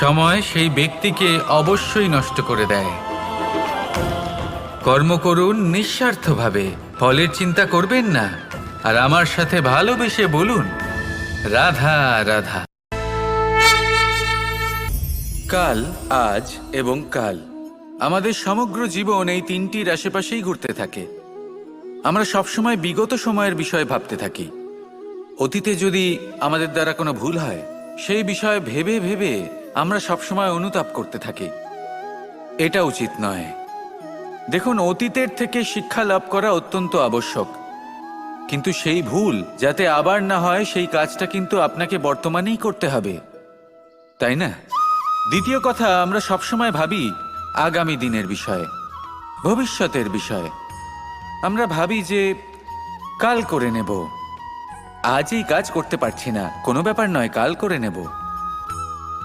সময় সেই ব্যক্তিকে অবশ্যই নষ্ট করে দেয়। কর্ম করুন নিঃস্বার্থভাবে, ফলের চিন্তা করবেন না। আর আমার সাথে ভালোবেসে বলুন, রাধা রাধা। কাল, আজ এবং কাল। আমাদের সমগ্র জীবন এই তিনটির আশেপাশেই ঘুরতে থাকে। আমরা সবসময় বিগত সময়ের বিষয়ে ভাবতে থাকি। অতীতে যদি আমাদের দ্বারা কোনো ভুল হয়, সেই বিষয়ে ভেবে ভেবে আমরা সবসময় অনুতাপ করতে থাকি। এটা উচিত নয়। দেখুন, অতীতের থেকে শিক্ষা লাভ করা অত্যন্ত আবশ্যক। কিন্তু সেই ভুল, যাতে আবার না হয়, সেই কাজটা কিন্তু আপনাকে বর্তমানেই করতে হবে। তাই না? দ্বিতীয় কথা, আমরা সবসময় ভাবি আগামী দিনের বিষয়ে, ভবিষ্যতের বিষয়ে। আমরা ভাবি যে, কাল করে নেব। আজ এই কাজ করতে পারছি না। কোনো ব্যাপার নয়, কাল করে নেব।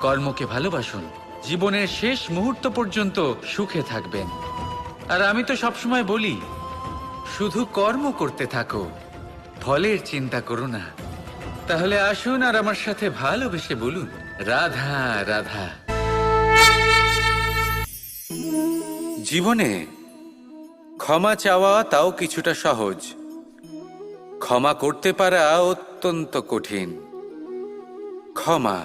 কর্মকে ভালোবাসুন। জীবনের শেষ মুহূর্ত পর্যন্ত সুখে থাকবেন। আর আমি তো সবসময় বলি, শুধু কর্ম করতে থাকো, ফলের চিন্তা করো না। তাহলে আসুন আর আমার সাথে ভালোবেসে বলুন, রাধা রাধা। জীবনে ক্ষমা চাওয়া তাও কিছুটা সহজ। ক্ষমা করতে পারা অত্যন্ত কঠিন। ক্ষমা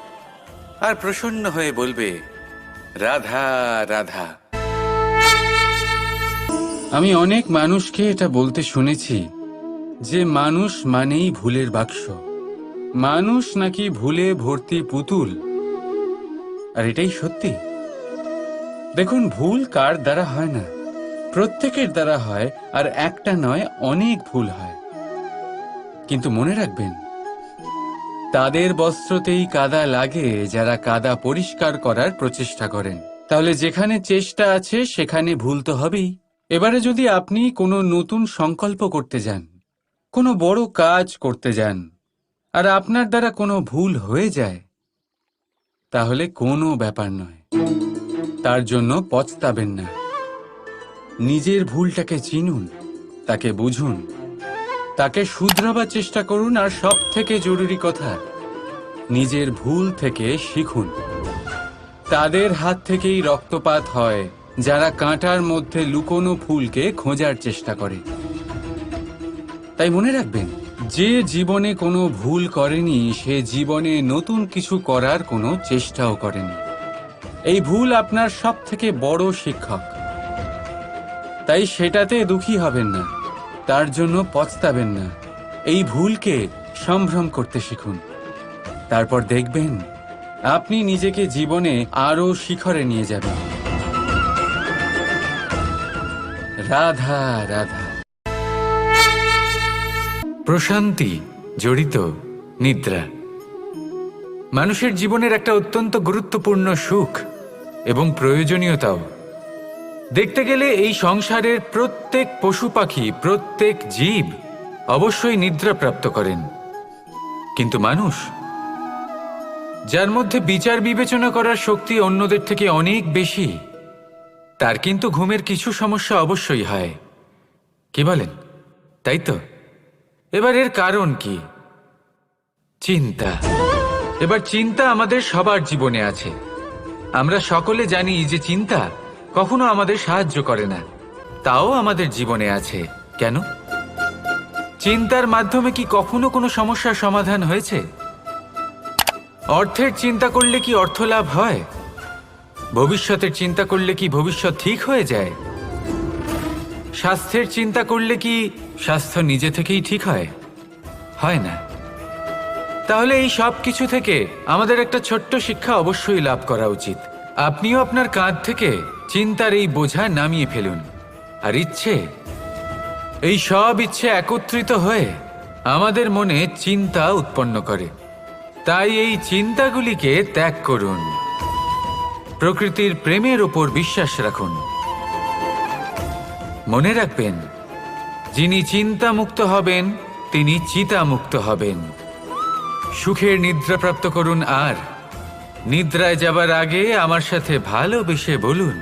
আর প্রসন্ন হয়ে বলবে, রাধা রাধা। আমি অনেক মানুষকে এটা বলতে শুনেছি যে মানুষ মানেই ভুলের বাক্স। মানুষ নাকি ভুলে ভর্তি পুতুল। আর এটাই সত্যি। দেখুন, ভুল কার দ্বারা হয় না? প্রত্যেকের দ্বারা হয়, আর একটা নয়, অনেক ভুল হয়। কিন্তু মনে রাখবেন তাদের বস্ত্রতেই কাদা লাগে যারা কাদা পরিষ্কার করার প্রচেষ্টা করেন। তাহলে যেখানে চেষ্টা আছে, সেখানে ভুল তো হবেই। এবারে যদি আপনি কোনো নতুন সংকল্প করতে যান, কোনো বড় কাজ করতে যান, আর আপনার দ্বারা কোনো ভুল হয়ে যায়, তাহলে কোনো ব্যাপার নয়। তার জন্য পচতাবেন না। নিজের ভুলটাকে চিনুন, তাকে বুঝুন। তাকে শুধরাবার চেষ্টা করুন আর সব থেকে জরুরি কথা, নিজের ভুল থেকে শিখুন। তাদের হাত থেকেই রক্তপাত হয়, যারা কাঁটার মধ্যে লুকোনো ফুলকে খোঁজার চেষ্টা করে। তাই মনে রাখবেন, যে জীবনে কোনো ভুল করেনি, সে জীবনে নতুন কিছু করার কোনো চেষ্টাও করেনি। এই ভুল আপনার সব থেকে বড় শিক্ষক। তাই সেটাতে দুঃখী হবেন না। তার জন্য পচতাবেন না। এই ভুলকে সম্ভ্রম করতে শিখুন। তারপর দেখবেন, আপনি নিজেকে জীবনে আরও শিখরে নিয়ে যাবেন। রাধা রাধা। প্রশান্তি, জড়িত, নিদ্রা। মানুষের জীবনের একটা অত্যন্ত গুরুত্বপূর্ণ সুখ এবং প্রয়োজনীয়তাও। দেখতে গেলে এই সংসারের প্রত্যেক পশু পাখি, প্রত্যেক জীব অবশ্যই নিদ্রা প্রাপ্ত করেন। কিন্তু মানুষ, যার মধ্যে বিচার বিবেচনা করার শক্তি অন্যদের থেকে অনেক বেশি, তার কিন্তু ঘুমের কিছু সমস্যা অবশ্যই হয়। কি বলেন? তাই তো? এবার এর কারণ কি? চিন্তা। এবার চিন্তা আমাদের সবার জীবনে আছে। আমরা সকলে জানি যে চিন্তা কখনো আমাদের সাহায্য করে না। তাও আমাদের জীবনে আছে। কেন? চিন্তার মাধ্যমে কি কখনো কোনো সমস্যার সমাধান হয়েছে? অর্থের চিন্তা করলে কি অর্থ লাভ হয়? ভবিষ্যতের চিন্তা করলে কি ভবিষ্যৎ ঠিক হয়ে যায়? স্বাস্থ্যের চিন্তা করলে কি স্বাস্থ্য নিজে থেকেই ঠিক হয়? হয় না। তাহলে এই সব কিছু থেকে আমাদের একটা ছোট্ট শিক্ষা অবশ্যই লাভ করা উচিত। আপনিও আপনার কাঁধ থেকে চিন্তার এই বোঝা নামিয়ে ফেলুন। আর ইচ্ছে? এই সব ইচ্ছে একত্রিত হয়ে আমাদের মনে চিন্তা উৎপন্ন করে। তাই এই চিন্তাগুলিকে ত্যাগ করুন। প্রকৃতির প্রেমের ওপর বিশ্বাস রাখুন। মনে রাখবেন, যিনি চিন্তামুক্ত হবেন, তিনি চিতামুক্ত হবেন। সুখের নিদ্রা প্রাপ্ত করুন আর। নিদ্রায় যাবার আগে আমার সাথে ভালোবেসে বলুন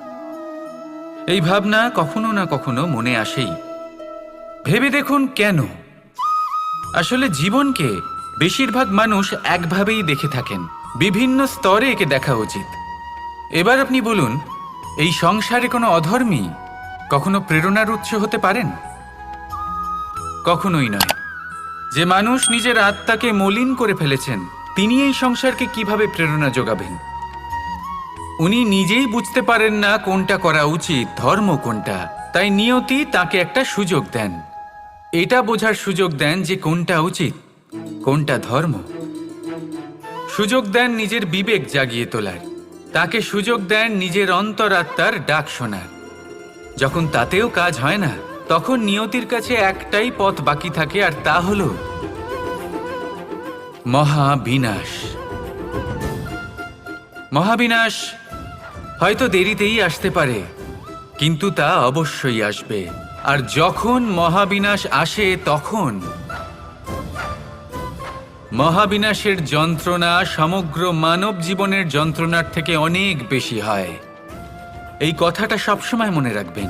এই ভাবনা কখনো না কখনো মনে আসেই। ভেবে দেখুন কেন? আসলে জীবনকে বেশিরভাগ মানুষ একভাবেই দেখে থাকেন। বিভিন্ন স্তরে একে দেখা উচিত। এবার আপনি বলুন, এই সংসারে কোনো অধর্মী কখনো প্রেরণার উৎস হতে পারেন? কখনোই নয়। যে মানুষ নিজের আত্মাকে মলিন করে ফেলেছেন, তিনি এই সংসারকে কীভাবে প্রেরণা যোগাবেন? উনি নিজেই বুঝতে পারেন না কোনটা করা উচিত, ধর্ম কোনটা। তাই নিয়তি তাকে একটা সুযোগ দেন। এটা বোঝার সুযোগ দেন যে কোনটা উচিত, কোনটা ধর্ম। সুযোগ দেন নিজের বিবেক জাগিয়ে তোলার। তাকে সুযোগ দেন নিজের অন্তরাত্মার ডাক শোনার। যখন তাতেও কাজ হয় না, তখন নিয়তির কাছে একটাই পথ বাকি থাকে, আর তা হল মহাবিনাশ। মহাবিনাশ হয়তো দেরিতেই আসতে পারে, কিন্তু তা অবশ্যই আসবে। আর যখন মহাবিনাশ আসে, তখন মহাবিনাশের যন্ত্রণা সমগ্র মানব জীবনের যন্ত্রণার থেকে অনেক বেশি হয়। এই কথাটা সবসময় মনে রাখবেন।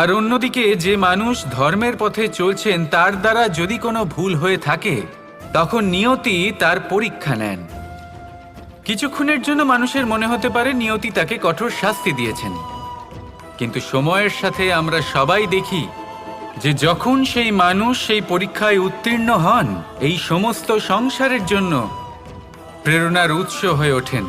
আর অন্যদিকে, যে মানুষ ধর্মের পথে চলছেন, তার দ্বারা যদি কোনো ভুল হয়ে থাকে, তখন নিয়তি তার পরীক্ষা নেন। কিছুক্ষণের জন্য মানুষের মনে হতে পারে নিয়তি তাকে কঠোর শাস্তি দিয়েছেন। কিন্তু সময়ের সাথে আমরা সবাই দেখি যে যখন সেই মানুষ সেই পরীক্ষায় উত্তীর্ণ হন, এই সমস্ত সংসারের জন্য প্রেরণার উৎস হয়ে ওঠেন।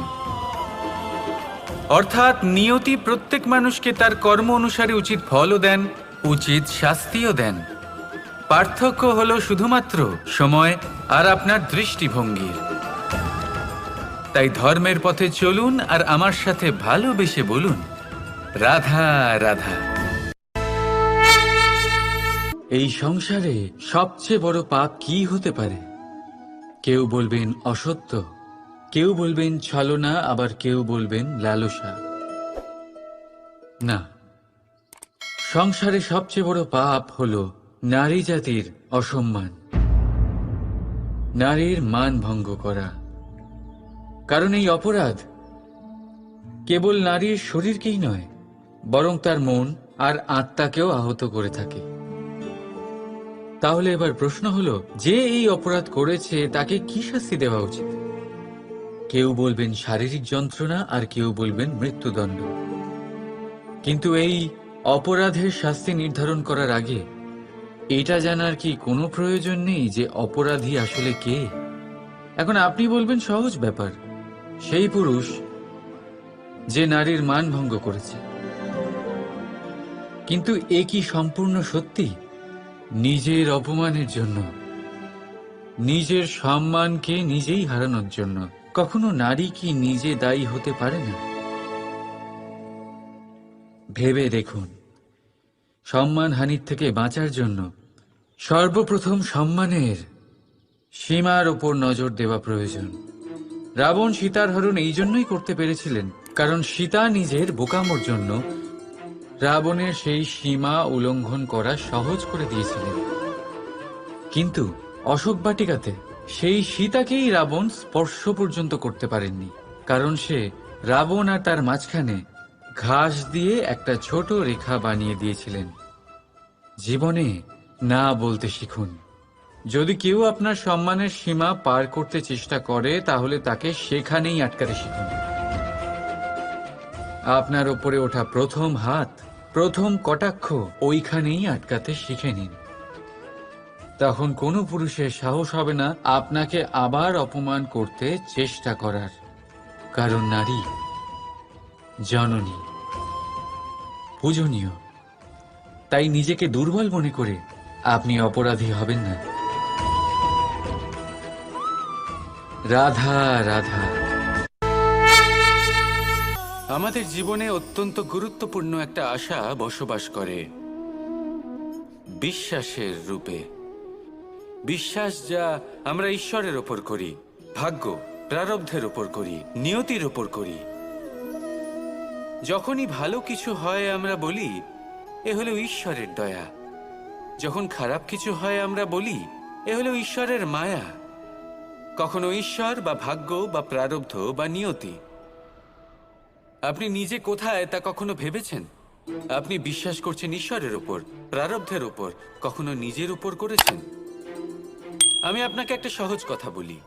অর্থাৎ নিয়তি প্রত্যেক মানুষকে তার কর্ম অনুসারে উচিত ফলও দেন, উচিত শাস্তিও দেন। পার্থক্য হলো শুধুমাত্র সময় আর আপনার দৃষ্টিভঙ্গির। তাই ধর্মের পথে চলুন আর আমার সাথে ভালোবেসে বলুন। রাধা রাধা। এই সংসারে সবচেয়ে বড় পাপ কি হতে পারে? কেউ বলবেন অসত্য, কেউ বলবেন ছলনা, আবার কেউ বলবেন লালসা। না, সংসারে সবচেয়ে বড় পাপ হল নারী জাতির অসম্মান। নারীর মান ভঙ্গ করা। কারণ এই অপরাধ কেবল নারীর শরীরকেই নয়, বরং তার মন আর আত্মাকেও আহত করে থাকে। তাহলে এবার প্রশ্ন হলো, যে এই অপরাধ করেছে, তাকে কি শাস্তি দেওয়া উচিত? কেউ বলবেন শারীরিক যন্ত্রণা, আর কেউ বলবেন মৃত্যুদণ্ড। কিন্তু এই অপরাধের শাস্তি নির্ধারণ করার আগে, এটা জানার কি কোনো প্রয়োজন নেই যে অপরাধী আসলে কে? এখন আপনি বলবেন সহজ ব্যাপার। সেই পুরুষ যে নারীর মান ভঙ্গ করেছে। কিন্তু এ কি সম্পূর্ণ সত্যি? নিজের অপমানের জন্য, নিজের সম্মানকে নিজেই হারানোর জন্য। কখনো নারী কি নিজে দায়ী হতে পারে না? ভেবে দেখুন, সম্মান হানির থেকে বাঁচার জন্য সর্বপ্রথম সম্মানের সীমার ওপর নজর দেওয়া প্রয়োজন। রাবণ সীতার হরণ এই জন্যই করতে পেরেছিলেন, কারণ সীতা নিজের বোকামোর জন্য রাবণের সেই সীমা উল্লঙ্ঘন করা সহজ করে দিয়েছিলেন। কিন্তু অশোক বাটিকাতে সেই সীতাকেই রাবণ স্পর্শ পর্যন্ত করতে পারেননি, কারণ সে রাবণ আর তার মাঝখানে ঘাস দিয়ে একটা ছোট রেখা বানিয়ে দিয়েছিলেন। জীবনে না বলতে শিখুন। যদি কেউ আপনার সম্মানের সীমা পার করতে চেষ্টা করে, তাহলে তাকে সেখানেই আটকাতে শিখুন। আপনার ওপরে ওঠা প্রথম হাত, প্রথম কটাক্ষ, ওইখানেই আটকাতে শিখে নিন। তখন কোনো পুরুষের সাহস হবে না আপনাকে আবার অপমান করতে চেষ্টা করার। কারণ নারী, জননী, পূজনীয়। তাই নিজেকে দুর্বল মনে করে আপনি অপরাধী হবেন না। রাধা রাধা। আমাদের জীবনে অত্যন্ত গুরুত্বপূর্ণ একটা আশা বসবাস করে। বিশ্বাসের রূপে। বিশ্বাস যা আমরা ঈশ্বরের ওপর করি, ভাগ্য প্রারব্ধের ওপর করি, নিয়তির ওপর করি। যখনই ভালো কিছু হয় আমরা বলি, এ হলো ঈশ্বরের দয়া। যখন খারাপ কিছু হয় আমরা বলি, এ হলো ঈশ্বরের মায়া। কখনো ঈশ্বর বা ভাগ্য বা প্রারব্ধ বা নিয়তি। আপনি নিজে কোথায় তা কখনো ভেবেছেন? আপনি বিশ্বাস করছেন ঈশ্বরের উপর, প্রারব্ধের উপর, কখনো নিজের উপর করেছেন? আমি আপনাকে একটা সহজ কথা বলি।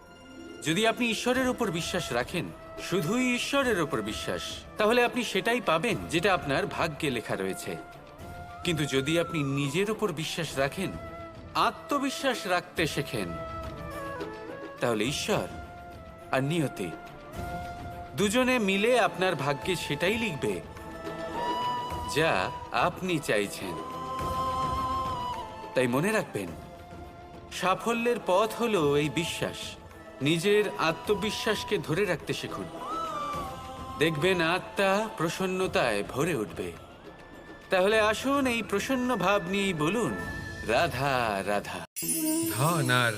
যদি আপনি ঈশ্বরের উপর বিশ্বাস রাখেন, শুধুই ঈশ্বরের উপর বিশ্বাস, তাহলে আপনি সেটাই পাবেন যেটা আপনার ভাগ্যে লেখা রয়েছে। কিন্তু যদি আপনি নিজের উপর বিশ্বাস রাখেন, আত্মবিশ্বাস রাখতে শেখেন তাহলে ঈশ্বর আর নিয়তি দুজনে মিলে আপনার ভাগ্যে সেটাই লিখবে যা আপনি চাইছেন। তাই মনে রাখবেন, সাফল্যের পথ হলো এই বিশ্বাস। নিজের আত্মবিশ্বাসকে ধরে রাখতে শিখুন। দেখবেন আত্মা প্রসন্নতায় ভরে উঠবে। তাহলে আসুন এই প্রসন্ন ভাব নিয়েই বলুন, রাধা রাধা। ধন আর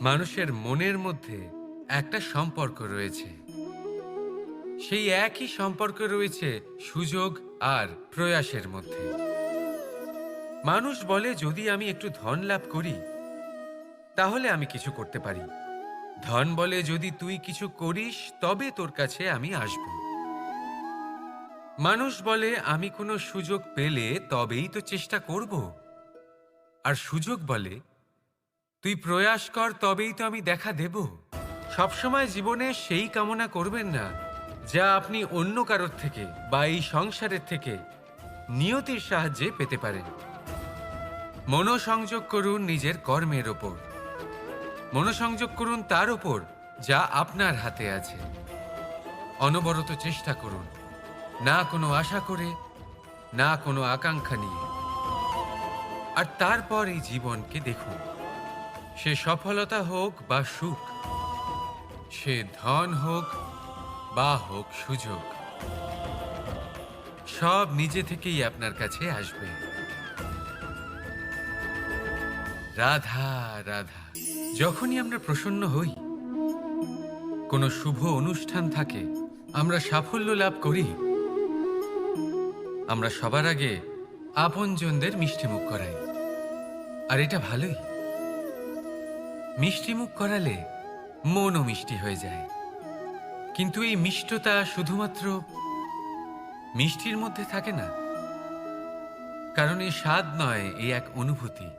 মানুষের মনের মধ্যে একটা সম্পর্ক রয়েছে। সেই একই সম্পর্ক রয়েছে সুযোগ আর প্রয়াসের মধ্যে। মানুষ বলে, যদি আমি একটু ধন লাভ করি, তাহলে আমি কিছু করতে পারি। ধন বলে, যদি তুই কিছু করিস, তবে তোর কাছে আমি আসব। মানুষ বলে, আমি কোনো সুযোগ পেলে তবেই তো চেষ্টা করব। আর সুযোগ বলে তুই প্রয়াস কর, তবেই তো আমি দেখা দেব। সবসময় জীবনে সেই কামনা করবেন না, যা আপনি অন্য কারোর থেকে বা এই সংসারের থেকে নিয়তির সাহায্যে পেতে পারেন। মনোসংযোগ করুন নিজের কর্মের ওপর। মনোসংযোগ করুন তার ওপর, যা আপনার হাতে আছে। অনবরত চেষ্টা করুন, না কোনো আশা করে, না কোনো আকাঙ্ক্ষা নিয়ে। আর তারপর এই জীবনকে দেখুন। সে সফলতা হোক বা সুখ, সে ধন হোক বা হোক সুযোগ, সব নিজে থেকেই আপনার কাছে আসবে। রাধা রাধা, যখনই আমরা প্রসন্ন হই, কোনো শুভ অনুষ্ঠান থাকে, আমরা সাফল্য লাভ করি। আমরা সবার আগে আপনজনদের মিষ্টিমুখ করাই। আর এটা ভালোই। মিষ্টিমুখ করালে মনও মিষ্টি হয়ে যায়। কিন্তু এই মিষ্টতা শুধুমাত্র মিষ্টির মধ্যে থাকে না। কারণ এই স্বাদ নয়, এই এক অনুভূতি।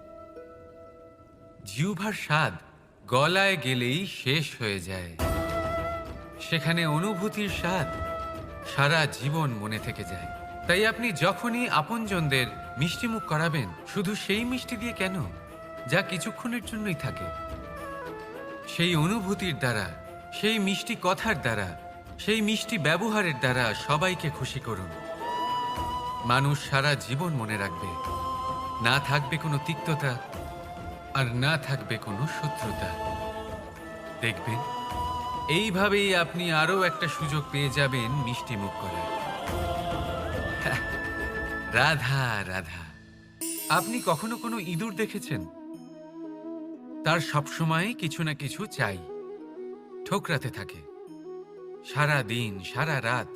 জিউভার স্বাদ গলায় গেলেই শেষ হয়ে যায়। সেখানে অনুভূতির স্বাদ সারা জীবন মনে থেকে যায়। তাই আপনি যখনই আপনজনদের মিষ্টিমুখ করাবেন, শুধু সেই মিষ্টি দিয়ে কেন? যা কিছুক্ষণের জন্যই থাকে। সেই অনুভূতির দ্বারা সেই মিষ্টি কথার দ্বারা সেই মিষ্টি ব্যবহারের দ্বারা সবাইকে খুশি করুন। মানুষ সারা জীবন মনে রাখবে না থাকবে কোনো তিক্ততা আর না থাকবে কোনো শত্রুতা। দেখবেন এইভাবেই আপনি আরও একটা সুযোগ পেয়ে যাবেন মিষ্টি মুখ করার। হ্যাঁ, রাধা রাধা। আপনি কখনো কোনো ইঁদুর দেখেছেন? তার সবসময় কিছু না কিছু চাই। ঠোকরাতে থাকে। সারা দিন সারা রাত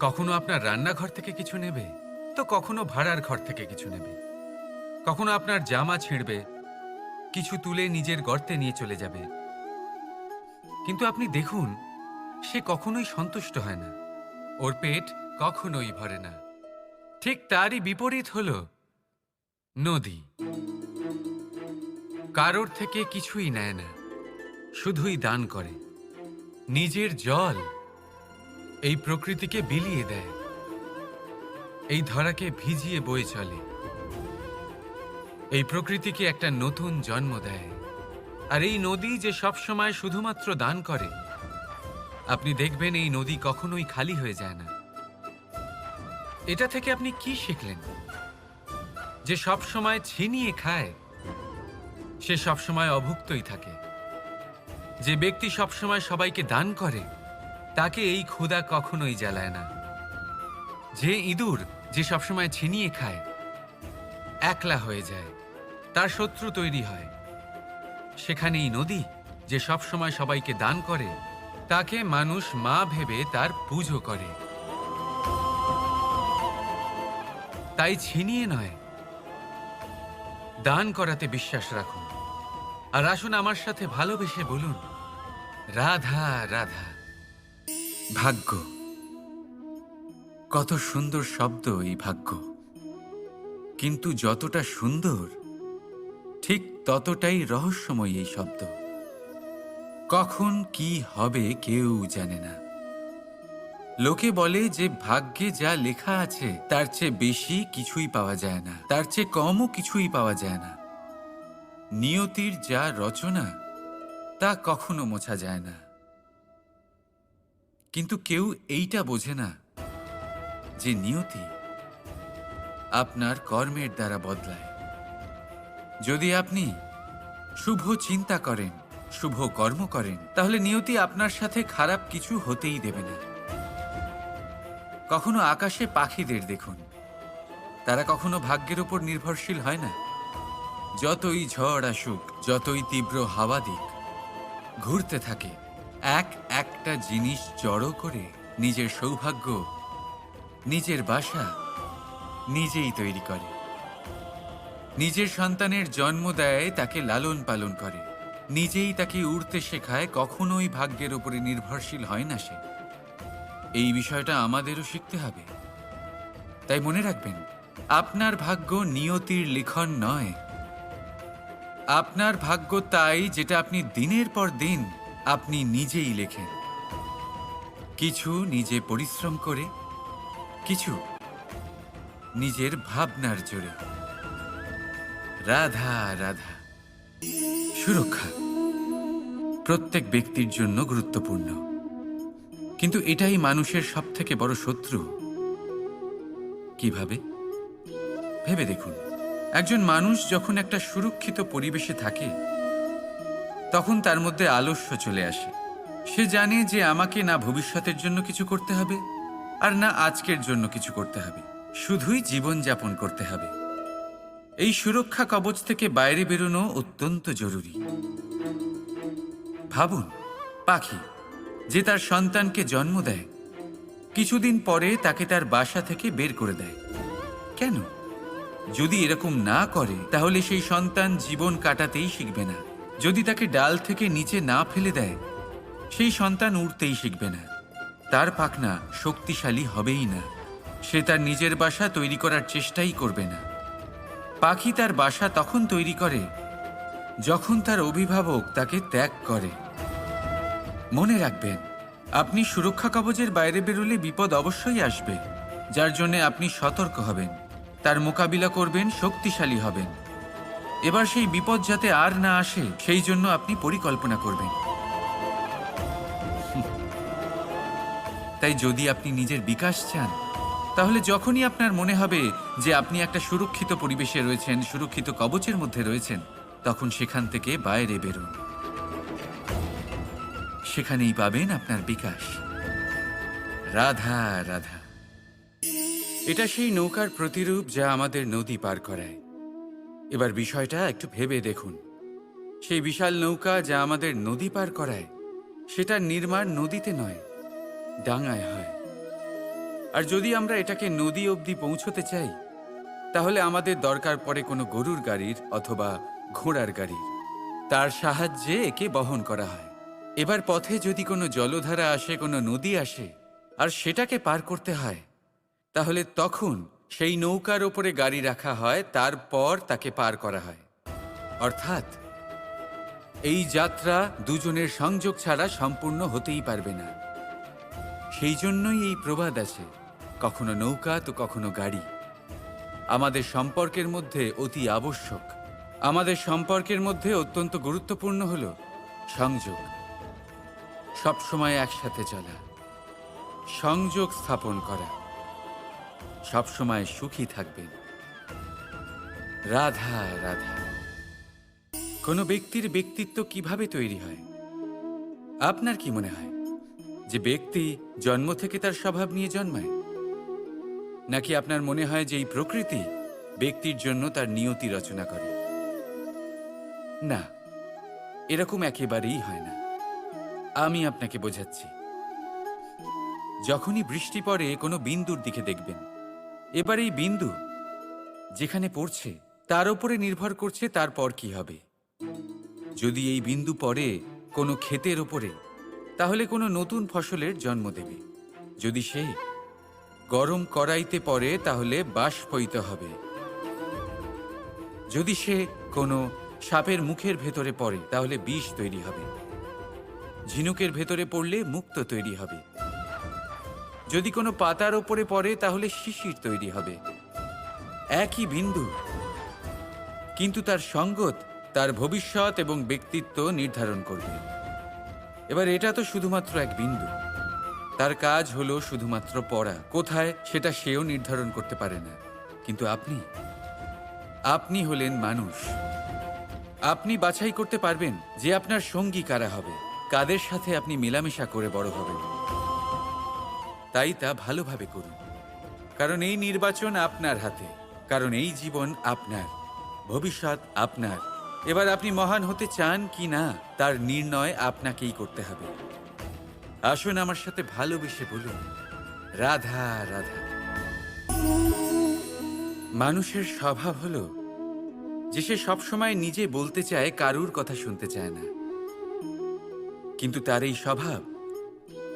কখনো আপনার রান্নাঘর থেকে কিছু নেবে? তো কখনো ভাড়ার ঘর থেকে কিছু নেবে? কখনো আপনার জামা ছিঁড়বে? কিছু তুলে নিজের গর্তে নিয়ে চলে যাবে? কিন্তু আপনি দেখুন, সে কখনোই সন্তুষ্ট হয় না। ওর পেট কখনোই ভরে না। ঠিক তারই বিপরীত হল নদী। কারোর থেকে কিছুই নেয় না, শুধুই দান করে। নিজের জল এই প্রকৃতিকে বিলিয়ে দেয়। এই ধরাকে ভিজিয়ে বয়ে চলে। এই প্রকৃতিকে একটা নতুন জন্ম দেয়। আর এই নদী যে সবসময় শুধুমাত্র দান করে, আপনি দেখবেন এই নদী কখনোই খালি হয়ে যায় না। এটা থেকে আপনি কি শিখলেন? যে সব সময় ছিনিয়ে খায় সে সব সময় অভুক্তই থাকে। যে ব্যক্তি সব সময় সবাইকে দান করে, তাকে এই ক্ষুধা কখনোই জ্বালায় না। যে ইঁদুর যে সবসময় ছিনিয়ে খায়, একলা হয়ে যায়, তার শত্রু তৈরি হয়। সেখানেই নদী যে সবসময় সবাইকে দান করে, তাকে মানুষ মা ভেবে তার পুজো করে। তাই ছিনিয়ে নয় দান করাতে বিশ্বাস রাখুন। আর আসুন আমার সাথে ভালোবেসে বলুন, রাধা রাধা। ভাগ্য, কত সুন্দর শব্দ এই ভাগ্য। কিন্তু যতটা সুন্দর, ঠিক ততটাই রহস্যময় এই শব্দ। কখন কি হবে কেউ জানে না। লোকে বলে যে ভাগ্যে যা লেখা আছে, তার চেয়ে বেশি কিছুই পাওয়া যায় না। তার চেয়ে কমও কিছুই পাওয়া যায় না। নিয়তির যা রচনা, তা কখনো মোছা যায় না। কিন্তু কেউ এইটা বোঝে না যে নিয়তি আপনার কর্মের দ্বারা বদলায়। যদি আপনি শুভ চিন্তা করেন, শুভ কর্ম করেন, তাহলে নিয়তি আপনার সাথে খারাপ কিছু হতেই দেবে না। কখনো আকাশে পাখিদের দেখুন। তারা কখনো ভাগ্যের উপর নির্ভরশীল হয় না। যতই ঝড় আসুক, যতই তীব্র হাওয়া দিক, ঘুরতে থাকে এক একটা জিনিস জড়ো করে নিজের সৌভাগ্য, নিজের বাসা নিজেই তৈরি করে। নিজের সন্তানের জন্ম দেয় তাকে লালন পালন করে। নিজেই তাকে উড়তে শেখায় কখনোই ভাগ্যের উপরে নির্ভরশীল হয় না সে। এই বিষয়টা আমাদেরও শিখতে হবে। তাই মনে রাখবেন, আপনার ভাগ্য নিয়তির লিখন নয়। আপনার ভাগ্য তাই যেটা আপনি দিনের পর দিন আপনি নিজেই লেখেন। কিছু নিজে পরিশ্রম করে, কিছু নিজের ভাবনার জোরে। রাধা রাধা। সুরক্ষা প্রত্যেক ব্যক্তির জন্য গুরুত্বপূর্ণ। কিন্তু এটাই মানুষের সব থেকে বড় শত্রু। কীভাবে? ভেবে দেখুন। একজন মানুষ যখন একটা সুরক্ষিত পরিবেশে থাকে, তখন তার মধ্যে আলস্য চলে আসে। সে জানে যে আমাকে না ভবিষ্যতের জন্য কিছু করতে হবে, আর না আজকের জন্য কিছু করতে হবে। শুধুই জীবন যাপন করতে হবে। এই সুরক্ষা কবচ থেকে বাইরে বেরোনো অত্যন্ত জরুরি। ভাবুন, পাখি যে তার সন্তানকে জন্ম দেয়, কিছুদিন পরে তাকে তার বাসা থেকে বের করে দেয়। কেন? যদি এরকম না করে, তাহলে সেই সন্তান জীবন কাটাতেই শিখবে না। যদি তাকে ডাল থেকে নিচে না ফেলে দেয়, সেই সন্তান উড়তেই শিখবে না। তার পাখনা শক্তিশালী হবেই না। সে তার নিজের বাসা তৈরি করার চেষ্টাই করবে না। পাখি তার বাসা তখন তৈরি করে, যখন তার অভিভাবক তাকে ত্যাগ করে। মনে রাখবেন, আপনি সুরক্ষা কবচের বাইরে বেরোলে বিপদ অবশ্যই আসবে, যার জন্য আপনি সতর্ক হবেন, তার মোকাবিলা করবেন, শক্তিশালী হবেন। এবার সেই বিপদ যাতে আর না আসে, সেই জন্য আপনি পরিকল্পনা করবেন। তাই যদি আপনি নিজের বিকাশ চান, তাহলে যখনই আপনার মনে হবে যে আপনি একটা সুরক্ষিত পরিবেশে রয়েছেন, সুরক্ষিত কবচের মধ্যে রয়েছেন, তখন সেখান থেকে বাইরে বেরোন। সেখানেই পাবেন আপনার বিকাশ। রাধা রাধা। এটা সেই নৌকার প্রতিরূপ যা আমাদের নদী পার করায়। এবার বিষয়টা একটু ভেবে দেখুন। সেই বিশাল নৌকা যা আমাদের নদী পার করায় সেটা নির্মাণ নদীতে নয়, ডাঙায় হয়। আর যদি আমরা এটাকে নদী অবধি পৌঁছতে চাই, তাহলে আমাদের দরকার পড়ে কোনো গরুর গাড়ির অথবা ঘোড়ার গাড়ির। তার সাহায্যে একে বহন করা হয়। এবার পথে যদি কোনো জলধারা আসে, কোনো নদী আসে, আর সেটাকে পার করতে হয়, তাহলে তখন সেই নৌকার ওপরে গাড়ি রাখা হয়, তারপর তাকে পার করা হয়। অর্থাৎ এই যাত্রা দুজনের সংযোগ ছাড়া সম্পূর্ণ হতেই পারবে না। সেই জন্যই এই প্রবাদ আছে, কখনো নৌকা তো কখনো গাড়ি। আমাদের সম্পর্কের মধ্যে অতি আবশ্যক। আমাদের সম্পর্কের মধ্যে অত্যন্ত গুরুত্বপূর্ণ হল সংযোগ। সবসময় একসাথে চলা, সংযোগ স্থাপন করা, সবসময় সুখী থাকবেন। রাধা রাধা। কোনো ব্যক্তির ব্যক্তিত্ব কীভাবে তৈরি হয়? আপনার কি মনে হয়? যে ব্যক্তি জন্ম থেকে তার স্বভাব নিয়ে জন্মায়? নাকি আপনার মনে হয় যে এই প্রকৃতি ব্যক্তির জন্য তার নিয়তি রচনা করে? না, এরকম একেবারেই হয় না। আমি আপনাকে বোঝাচ্ছি। যখনই বৃষ্টি পড়ে, কোনো বিন্দুর দিকে দেখবেন। এবার এই বিন্দু যেখানে পড়ছে, তার উপরে নির্ভর করছে তারপর কি হবে। যদি এই বিন্দু পড়ে কোনো ক্ষেতের ওপরে তাহলে কোনো নতুন ফসলের জন্ম দেবে। যদি সে গরম কড়াইতে পড়ে, তাহলে বাষ্পইত হবে। যদি সে কোনো সাপের মুখের ভেতরে পড়ে, তাহলে বিষ তৈরি হবে। ঝিনুকের ভেতরে পড়লে মুক্ত তৈরি হবে। যদি কোনো পাতার ওপরে পড়ে, তাহলে শিশির তৈরি হবে। একই বিন্দু। কিন্তু তার সঙ্গত তার ভবিষ্যৎ এবং ব্যক্তিত্ব নির্ধারণ করবে। এবার এটা তো শুধুমাত্র এক বিন্দু। তার কাজ হলো শুধুমাত্র পড়া। কোথায়, সেটা সেও নির্ধারণ করতে পারে না। কিন্তু আপনি? আপনি হলেন মানুষ। আপনি বাছাই করতে পারবেন যে আপনার সঙ্গী কারা হবে। কাদের সাথে আপনি মেলামেশা করে বড় হবেন? তাই তা ভালোভাবে করুন। কারণ এই নির্বাচন আপনার হাতে, কারণ এই জীবন আপনার, ভবিষ্যৎ আপনার। এবার আপনি মহান হতে চান কি না, তার নির্ণয় আপনাকেই করতে হবে। আসুন আমার সাথে ভালোবেসে বলুন, রাধা রাধা। মানুষের স্বভাব হলো, যে সে সবসময় নিজে বলতে চায়, কারুর কথা শুনতে চায় না। কিন্তু তার এই স্বভাব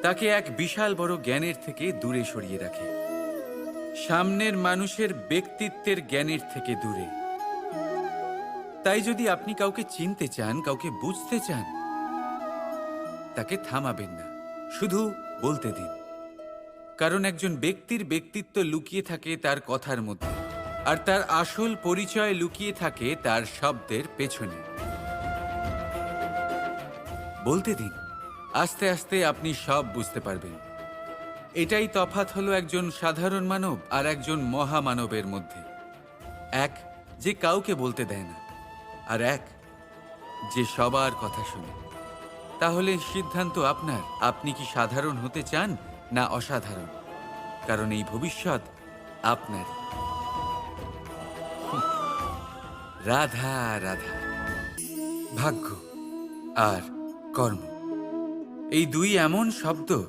তাকে এক বিশাল বড় জ্ঞানের থেকে দূরে সরিয়ে রাখে। সামনের মানুষের ব্যক্তিত্বের জ্ঞানের থেকে দূরে। তাই যদি আপনি কাউকে চিনতে চান, কাউকে বুঝতে চান, তাকে থামাবেন না। শুধু বলতে দিন। কারণ একজন ব্যক্তির ব্যক্তিত্ব লুকিয়ে থাকে তার কথার মধ্যে, আর তার আসল পরিচয় লুকিয়ে থাকে তার শব্দের পেছনে। বলতে দিন। আস্তে আস্তে আপনি সব বুঝতে পারবেন। এটাই তফাৎ হলো একজন সাধারণ মানব আর একজন মহামানবের মধ্যে। এক, যে কাউকে বলতে দেয় না। আর এক, যে সবার কথা শুনে। তাহলে সিদ্ধান্ত আপনার। আপনি কি সাধারণ হতে চান না অসাধারণ? কারণ এই ভবিষ্যৎ আপনার। রাধা রাধা। ভাগ্য আর কর্ম। এই দুই এমন শব্দ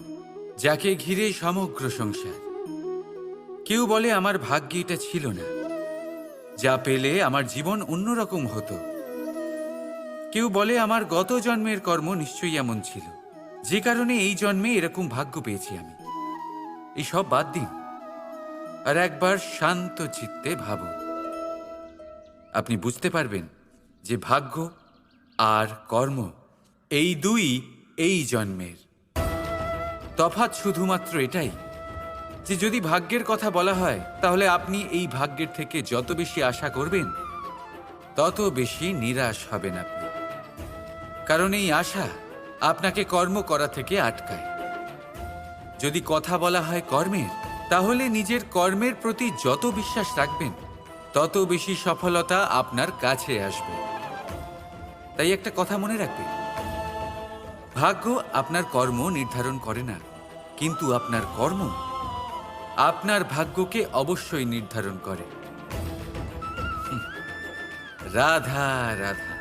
যাকে ঘিরে সমগ্র সংসার। কেউ বলে, আমার ভাগ্যে এটা ছিল না। যা পেলে আমার জীবন অন্যরকম হতো। কেউ বলে, আমার গত জন্মের কর্ম নিশ্চয়ই এমন ছিল। যে কারণে এই জন্মে এরকম ভাগ্য পেয়েছি আমি। এই সব বাদ দিন। আর একবার শান্ত চিত্তে ভাবুন। আপনি বুঝতে পারবেন যে ভাগ্য আর কর্ম এই দুই এই জন্মের। তফাৎ শুধুমাত্র এটাই যে যদি ভাগ্যের কথা বলা হয়, তাহলে আপনি এই ভাগ্যের থেকে যত বেশি আশা করবেন, তত বেশি নিরাশ হবেন আপনি। কারণ এই আশা আপনাকে কর্ম করা থেকে আটকায়। যদি কথা বলা হয় কর্মের, তাহলে নিজের কর্মের প্রতি যত বিশ্বাস রাখবেন, তত বেশি সফলতা আপনার কাছে আসবে। তাই একটা কথা মনে রাখবেন ভাগ্য আপনার কর্ম নির্ধারণ করে না, কিন্তু আপনার কর্ম আপনার ভাগ্যকে অবশ্যই নির্ধারণ করে। রাধা রাধা।